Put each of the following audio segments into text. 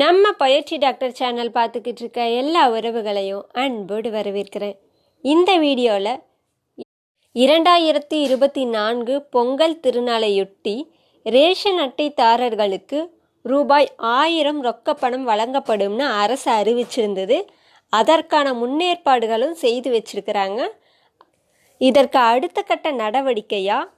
நம்ம பயிற்சி doctor channel பார்த்துக்கிட்டு இருக்க எல்லா உறவுகளையும் அன்போடு வரவேற்கிறேன். இந்த வீடியோவில் இரண்டாயிரத்தி இருபத்தி நான்கு பொங்கல் திருநாளையொட்டி ரேஷன் அட்டைதாரர்களுக்கு ரூபாய் ஆயிரம் ரொக்க பணம் வழங்கப்படும்னு அரசு அறிவிச்சிருந்தது. அதற்கான முன்னேற்பாடுகளும் செய்து வச்சிருக்கிறாங்க. இதற்கு அடுத்த கட்ட நடவடிக்கையாக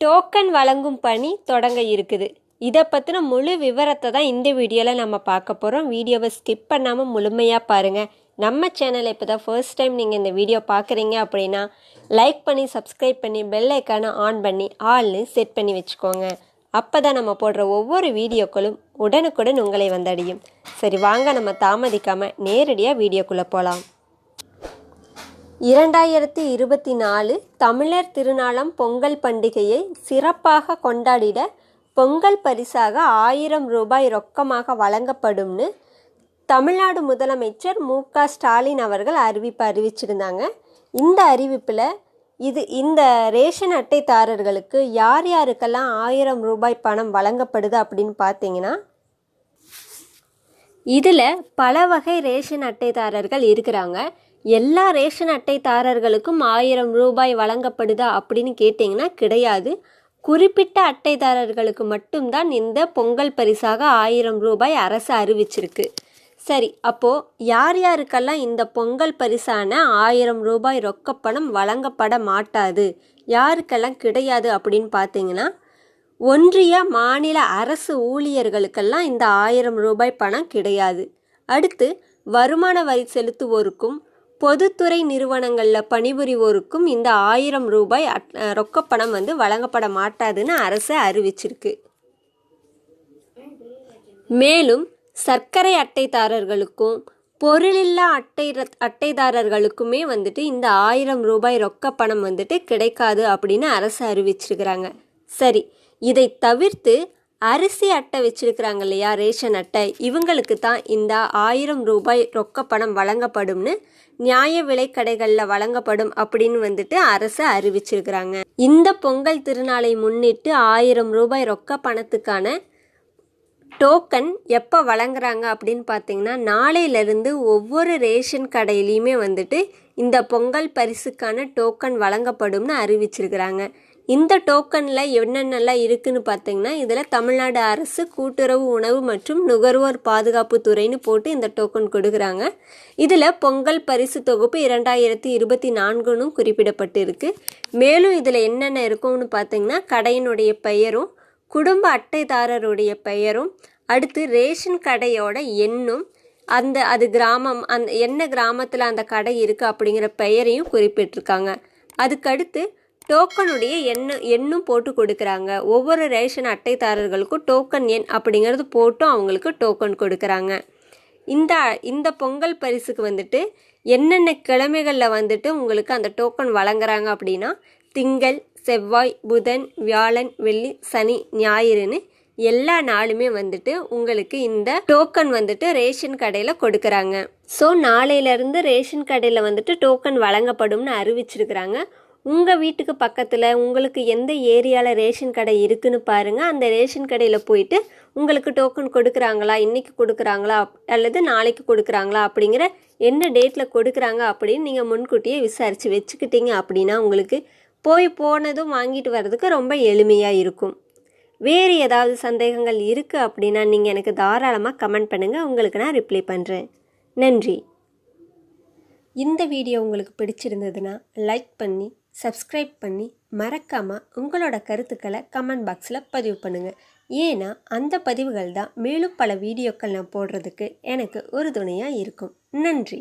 டோக்கன் வழங்கும் பணி தொடங்க இருக்குது. இதை பற்றின முழு விவரத்தை தான் இந்த வீடியோவில் நம்ம பார்க்க போகிறோம் வீடியோவை ஸ்கிப் பண்ணாமல் முழுமையாக பாருங்கள் நம்ம சேனலை இப்போ தான் ஃபர்ஸ்ட் டைம் நீங்கள் இந்த வீடியோ பார்க்குறீங்க அப்படின்னா லைக் பண்ணி சப்ஸ்கிரைப் பண்ணி பெல் ஐக்கானை ஆன் பண்ணி ஆல்னு செட் பண்ணி வச்சுக்கோங்க. அப்போ தான் நம்ம போடுற ஒவ்வொரு வீடியோக்களும் உடனுக்குடன் உங்களை வந்தடையும். சரி வாங்க நம்ம தாமதிக்காமல் நேரடியாக வீடியோக்குள்ளே போகலாம் இரண்டாயிரத்தி இருபத்தி நாலு தமிழர் திருநாளம் பொங்கல் பண்டிகையை சிறப்பாக கொண்டாடிட பொங்கல் பரிசாக ஆயிரம் ரூபாய் ரொக்கமாக வழங்கப்படும்னு தமிழ்நாடு முதலமைச்சர் மு க ஸ்டாலின் அவர்கள் அறிவிப்பு அறிவிச்சிருந்தாங்க. இந்த அறிவிப்பில் இது இந்த ரேஷன் அட்டைதாரர்களுக்கு யார் யாருக்கெல்லாம் ஆயிரம் ரூபாய் பணம் வழங்கப்படுது அப்படின்னு பார்த்தீங்கன்னா இதில் பல வகை ரேஷன் அட்டைதாரர்கள் இருக்கிறாங்க. எல்லா ரேஷன் அட்டைதாரர்களுக்கும் ஆயிரம் ரூபாய் வழங்கப்படுதா அப்படின்னு கேட்டிங்கன்னா கிடையாது. குறிப்பிட்ட அட்டைதாரர்களுக்கு மட்டும்தான் இந்த பொங்கல் பரிசாக ஆயிரம் ரூபாய் அரசு அறிவிச்சிருக்கு. சரி அப்போது யார் யாருக்கெல்லாம் இந்த பொங்கல் பரிசான ஆயிரம் ரூபாய் ரொக்கப்பணம் வழங்கப்பட மாட்டாது யாருக்கெல்லாம் கிடையாது அப்படின்னு பார்த்தீங்கன்னா ஒன்றிய மாநில அரசு ஊழியர்களுக்கெல்லாம் இந்த ஆயிரம் ரூபாய் பணம் கிடையாது. அடுத்து வருமான வரி செலுத்துவோருக்கும் பொதுத்துறை நிறுவனங்களில் பணிபுரிவோருக்கும் இந்த ஆயிரம் ரூபாய் ரொக்கப்பணம் வந்து வழங்கப்பட மாட்டாதுன்னு அரசு அறிவிச்சிருக்கு. மேலும் சர்க்கரை அட்டைதாரர்களுக்கும் பொருளில்லா அட்டை அட்டைதாரர்களுக்குமே வந்துட்டு இந்த ஆயிரம் ரூபாய் ரொக்க பணம் வந்துட்டு கிடைக்காது அப்படின்னு அரசு அறிவிச்சிருக்கிறாங்க. சரி இதை தவிர்த்து அரிசி அட்டை வச்சிருக்கிறாங்க இல்லையா ரேஷன் அட்டை. இவங்களுக்கு தான் இந்த ஆயிரம் ரூபாய் ரொக்க பணம் வழங்கப்படும்னு நியாய விலை கடைகளில் வழங்கப்படும் அப்படின்னு வந்துட்டு அரசு அறிவிச்சிருக்கிறாங்க. இந்த பொங்கல் திருநாளை முன்னிட்டு ஆயிரம் ரூபாய் ரொக்க பணத்துக்கான டோக்கன் எப்போ வழங்குறாங்க அப்படின்னு பார்த்தீங்கன்னா நாளையிலேருந்து ஒவ்வொரு ரேஷன் கடையிலையுமே வந்துட்டு இந்த பொங்கல் பரிசுக்கான டோக்கன் வழங்கப்படும்னு அறிவிச்சிருக்கிறாங்க. இந்த டோக்கனில் என்னென்னலாம் இருக்குதுன்னு பார்த்தீங்கன்னா இதில் தமிழ்நாடு அரசு கூட்டுறவு உணவு மற்றும் நுகர்வோர் பாதுகாப்பு துறைன்னு போட்டு இந்த டோக்கன் கொடுக்குறாங்க. இதில் பொங்கல் பரிசு தொகுப்பு இரண்டாயிரத்தி இருபத்தி நான்குன்னு குறிப்பிடப்பட்டிருக்கு. மேலும் இதில் என்னென்ன இருக்கும்னு பார்த்தீங்கன்னா கடையினுடைய பெயரும் குடும்ப அட்டைதாரருடைய பெயரும் அடுத்து ரேஷன் கடையோட எண்ணும் அந்த அது கிராமம் அந்த என்ன கிராமத்தில் அந்த கடை இருக்குது அப்படிங்கிற பெயரையும் குறிப்பிட்டிருக்காங்க. அதுக்கடுத்து டோக்கனுடைய எண்ண எண்ணும் போட்டு கொடுக்குறாங்க. ஒவ்வொரு ரேஷன் அட்டைதாரர்களுக்கும் டோக்கன் எண் அப்படிங்கிறது போட்டும் அவங்களுக்கு டோக்கன் கொடுக்குறாங்க. இந்த இந்த பொங்கல் பரிசுக்கு வந்துட்டு என்னென்ன கிழமைகளில் வந்துட்டு உங்களுக்கு அந்த டோக்கன் வழங்குறாங்க அப்படின்னா திங்கள் செவ்வாய் புதன் வியாழன் வெள்ளி சனி ஞாயிறுன்னு எல்லா நாளுமே வந்துட்டு உங்களுக்கு இந்த டோக்கன் வந்துட்டு ரேஷன் கடையில் கொடுக்குறாங்க. ஸோ நாளையிலேருந்து ரேஷன் கடையில் வந்துட்டு டோக்கன் வழங்கப்படும்னு அறிவிச்சிருக்கிறாங்க. உங்கள் வீட்டுக்கு பக்கத்தில் உங்களுக்கு எந்த ஏரியாவில் ரேஷன் கடை இருக்குன்னு பாருங்கள் அந்த ரேஷன் கடையில் போயிட்டு உங்களுக்கு டோக்கன் கொடுக்குறாங்களா இன்றைக்கி கொடுக்குறாங்களா அல்லது நாளைக்கு கொடுக்குறாங்களா அப்படிங்கிற என்ன டேட்டில் கொடுக்குறாங்க அப்படின்னு நீங்கள் முன்கூட்டியே விசாரித்து வச்சுக்கிட்டீங்க அப்படின்னா உங்களுக்கு போய் போனதும் வாங்கிட்டு வர்றதுக்கு ரொம்ப எளிமையாக இருக்கும். வேறு ஏதாவது சந்தேகங்கள் இருக்குது அப்படின்னா நீங்கள் எனக்கு தாராளமாக கமெண்ட் பண்ணுங்கள் உங்களுக்கு நான் ரிப்ளை பண்ணுறேன் நன்றி. இந்த வீடியோ உங்களுக்கு பிடிச்சிருந்ததுன்னா லைக் பண்ணி சப்ஸ்கிரைப் பண்ணி மறக்காமல் உங்களோட கருத்துக்களை கமெண்ட் பாக்ஸில் பதிவு பண்ணுங்கள் ஏன்னா அந்த பதிவுகள் தான் மேலும் பல வீடியோக்கள் நான் போடுறதுக்கு எனக்கு உறுதுணையாக இருக்கும். நன்றி.